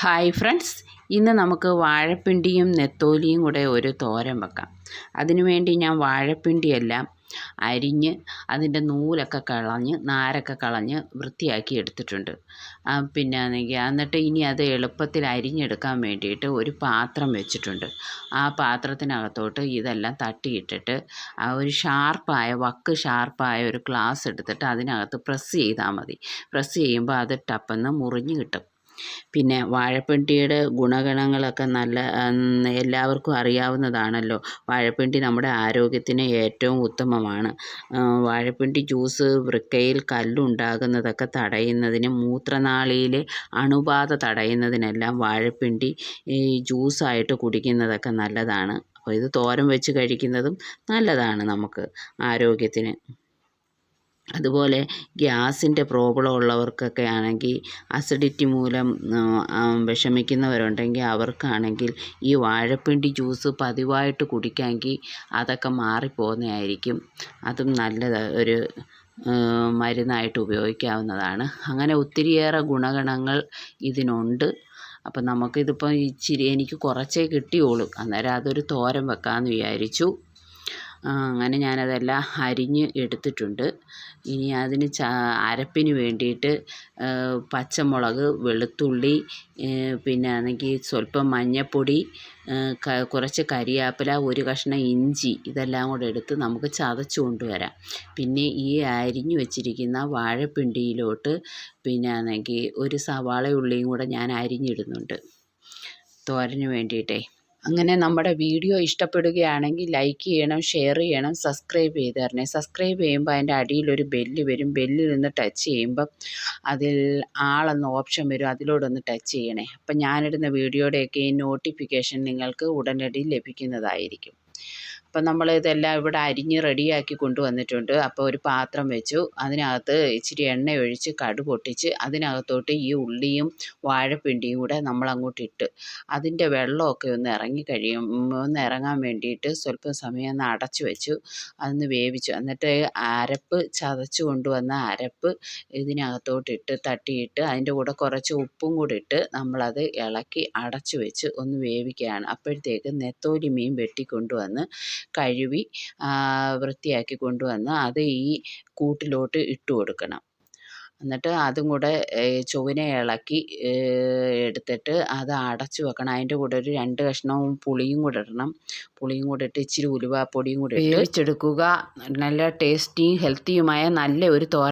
Hi friends ഇന്ന് നമുക്ക് വാഴപ്പിണ്ടിയും നെത്തോലിയും കൂടെ ഒരു തോരൻ വെക്കാം. അതിനുവേണ്ടി ഞാൻ വാഴപ്പിണ്ടിയെല്ലാം അരിഞ്ഞ് അതിന്റെ നൂലൊക്കെ കളഞ്ഞ് നാരൊക്കെ കളഞ്ഞ് വൃത്തിയാക്കി എടുത്തിട്ടുണ്ട്. പിന്നെ എന്നിട്ട് ഇനി അത് എളുപ്പത്തിൽ അരിഞ്ഞെടുക്കാൻ വേണ്ടിയിട്ട് ഒരു പാത്രം വെച്ചിട്ടുണ്ട്. ആ പാത്രത്തിനകത്തോട്ട് ഇതെല്ലാം തട്ടിയിട്ടിട്ട് ഒരു ഷാർപ്പായ വക്ക് ഷാർപ്പായ ഒരു ഗ്ലാസ് എടുത്തിട്ട് അതിനകത്ത് പ്രസ് ചെയ്താൽ മതി. പ്രസ് ചെയ്യുമ്പോൾ അത് ടപ്പെന്ന് മുറിഞ്ഞ് കിട്ടും. പിന്നെ വാഴപ്പിണ്ടിയുടെ ഗുണഗണങ്ങളൊക്കെ നല്ല എല്ലാവർക്കും അറിയാവുന്നതാണല്ലോ. വാഴപ്പിണ്ടി നമ്മുടെ ആരോഗ്യത്തിന് ഏറ്റവും ഉത്തമമാണ്. വാഴപ്പിണ്ടി ജ്യൂസ് വൃക്കയിൽ കല്ലുണ്ടാകുന്നതൊക്കെ തടയുന്നതിനും മൂത്രനാളിയിലെ അണുബാധ തടയുന്നതിനെല്ലാം വാഴപ്പിണ്ടി ഈ ജ്യൂസായിട്ട് കുടിക്കുന്നതൊക്കെ നല്ലതാണ്. അപ്പോൾ ഇത് തോരൻ വെച്ച് കഴിക്കുന്നതും നല്ലതാണ് നമുക്ക് ആരോഗ്യത്തിന്. അതുപോലെ ഗ്യാസിന്റെ പ്രോബ്ലം ഉള്ളവർക്കൊക്കെ ആണെങ്കിൽ അസിഡിറ്റി മൂലം വിഷമിക്കുന്നവരുണ്ടെങ്കിൽ അവർക്കാണെങ്കിൽ ഈ വാഴപ്പിണ്ടി ജ്യൂസ് പതിവായിട്ട് കുടിക്കാമെങ്കിൽ അതൊക്കെ മാറിപ്പോകുന്നതായിരിക്കും. അതും നല്ലത് ഒരു മരുന്നായിട്ട് ഉപയോഗിക്കാവുന്നതാണ്. അങ്ങനെ ഒത്തിരിയേറെ ഗുണഗണങ്ങൾ ഇതിനുണ്ട്. അപ്പം നമുക്കിതിപ്പോൾ ഇച്ചിരി എനിക്ക് കുറച്ചേ കിട്ടിയുള്ളൂ അന്നേരം അതൊരു തോരൻ വെക്കാമെന്ന് വിചാരിച്ചു. അങ്ങനെ ഞാനതെല്ലാം അരിഞ്ഞ് എടുത്തിട്ടുണ്ട്. ഇനി അതിന് അരപ്പിന് വേണ്ടിയിട്ട് പച്ചമുളക് വെളുത്തുള്ളി പിന്നെ ആണെങ്കിൽ സ്വല്പം മഞ്ഞൾപ്പൊടി കുറച്ച് കറിവേപ്പില ഒരു കഷ്ണം ഇഞ്ചി ഇതെല്ലാം കൂടെ എടുത്ത് നമുക്ക് ചതച്ച് കൊണ്ടുവരാം. പിന്നെ ഈ അരിഞ്ഞു വെച്ചിരിക്കുന്ന വാഴപ്പിണ്ടിയിലോട്ട് പിന്നെ ആണെങ്കിൽ ഒരു സവാള ഉള്ളിയും കൂടെ ഞാൻ അരിഞ്ഞിടുന്നുണ്ട്. തോരന് വേണ്ടിയിട്ടേ. അങ്ങനെ നമ്മുടെ വീഡിയോ ഇഷ്ടപ്പെടുകയാണെങ്കിൽ ലൈക്ക് ചെയ്യണം ഷെയർ ചെയ്യണം സബ്സ്ക്രൈബ് ചെയ്ത് തരണേ. സബ്സ്ക്രൈബ് ചെയ്യുമ്പോൾ അതിന്റെ അടിയിലൊരു ബെല്ല് വരും. ബെല്ലിൽ നിന്ന് ടച്ച് ചെയ്യുമ്പം അതിൽ ആളെന്ന ഓപ്ഷൻ വരും. അതിലോടൊന്ന് ടച്ച് ചെയ്യണേ. അപ്പം ഞാനിടുന്ന വീഡിയോയുടെയൊക്കെ ഈ നോട്ടിഫിക്കേഷൻ നിങ്ങൾക്ക് ഉടനടി ലഭിക്കുന്നതായിരിക്കും. അപ്പം നമ്മൾ ഇതെല്ലാം ഇവിടെ അരിഞ്ഞ് റെഡിയാക്കി കൊണ്ടുവന്നിട്ടുണ്ട്. അപ്പോൾ ഒരു പാത്രം വെച്ചു. അതിനകത്ത് ഇച്ചിരി എണ്ണ ഒഴിച്ച് കടു പൊട്ടിച്ച് അതിനകത്തോട്ട് ഈ ഉള്ളിയും വാഴപ്പിണ്ടിയും കൂടെ നമ്മൾ അങ്ങോട്ട് ഇട്ട് അതിന്റെ വെള്ളമൊക്കെ ഒന്ന് ഇറങ്ങി കഴിയും. ഒന്ന് ഇറങ്ങാൻ വേണ്ടിയിട്ട് സ്വല്പം സമയം ഒന്ന് അടച്ചു വെച്ചു. അതൊന്ന് വേവിച്ചു. എന്നിട്ട് അരപ്പ് ചതച്ച് കൊണ്ടുവന്ന അരപ്പ് ഇതിനകത്തോട്ട് ഇട്ട് തട്ടിയിട്ട് അതിന്റെ കൂടെ കുറച്ച് ഉപ്പും കൂടി ഇട്ട് നമ്മളത് ഇളക്കി അടച്ചു വെച്ച് ഒന്ന് വേവിക്കുകയാണ്. അപ്പോഴത്തേക്ക് നെത്തോലി മീൻ വെട്ടിക്കൊണ്ടുവന്ന് കഴുകി വൃത്തിയാക്കി കൊണ്ടുവന്ന് അത് ഈ കൂട്ടിലോട്ട് ഇട്ട് കൊടുക്കണം. എന്നിട്ട് അതും കൂടെ ചൊവ്വനെ ഇളക്കി എടുത്തിട്ട് അത് അടച്ചു വെക്കണം. അതിന്റെ കൂടെ ഒരു രണ്ട് കഷ്ണവും പുളിയും കൂടെ ഇടണം. പുളിയും കൂടെ ഇട്ട് ഇച്ചിരി ഉലുവാപ്പൊടിയും കൂടെ ഇട്ട് വേവിച്ചെടുക്കുക. നല്ല ടേസ്റ്റിയും ഹെൽത്തിയുമായ നല്ല ഒരു തോരൻ